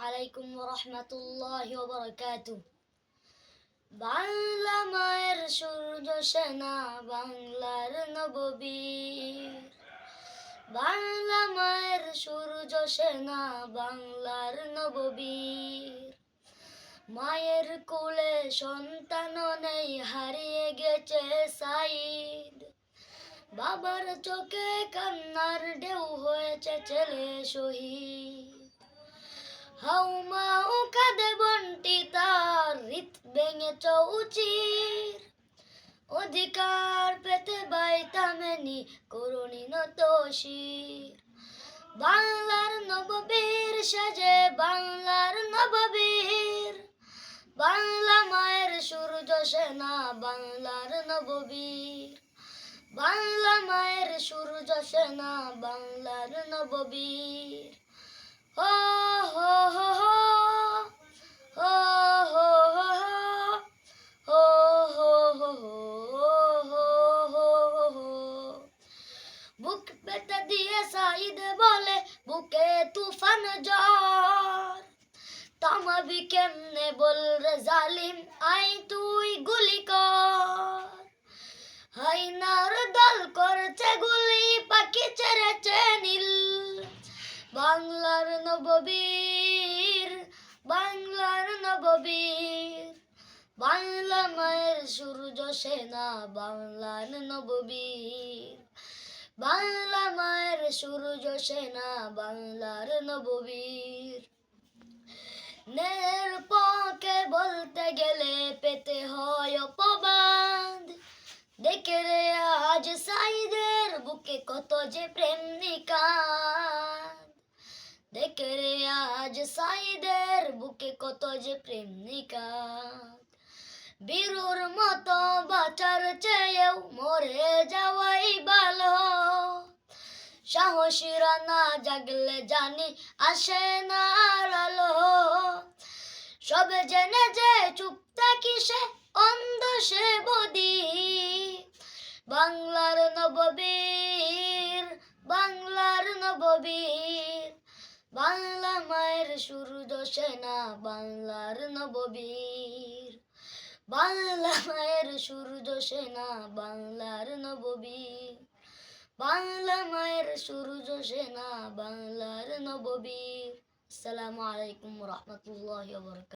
আলাইকুম রহমতুল্লাহ বরকাত বাংলা মায়ের সূর্য সেনা, বাংলার নববীর। বাংলা মায়ের সূর্য সেনা, বাংলার নববীর। মায়ের কোলে সন্তান নেই, হারিয়ে গেছে সাইদ বাবার চোখে কান্নার ঢেউ হয়েছে ছেলে শহীদ। হাউমাউ কাঁদে বন্টি তার হৃত ভেঙে চৌচির। অধিকার পেতে বাইতামেনি করুণী নতশির বাংলার নববীর সাজে বাংলার নববীর। বাংলা মায়ের সূর্য সেনা বাংলার নববীর। বাংলা মায়ের সূর্য সেনা বাংলার নববীর। হো বুকে তুফান জ্বর তামাবি কেমনে বল জালিম? আই তুই গুলি কর। হাইনার দল করছে গুলি, পাখি ছেড়েছে নীল। বাংলার নববীর বাংলার নববীর। বাংলা মায়ের সূর্য সেনা, বাংলার নববীর। সূর্য সেনা বাংলার নববীর। নের পকে বলতে গেলে পেতে হয় অপবাদ। দেখে রে আজ সাইদের বুকে কত যে প্রেম নিকান দেখে রে আজ সাইদের বুকে কত যে প্রেম নিকান বীরুর মতো বাঁচার চেয়েও মরে সাহসীরা না জাগলে জানি আসে না আলো। সবে জেনে যে চুপ থাকি সে অন্ধ সে বদি। বাংলার নববীর বাংলার নববীর। বাংলা মায়ের সূর্য সেনা বাংলার নববীর। বাংলা মায়ের সূর্য সেনা বাংলার নববীর। বাংলা মায়ের সূর্য সেনা বাংলার নববীর। আসসালামু আলাইকুম রহমতুল্লাহ বরকাত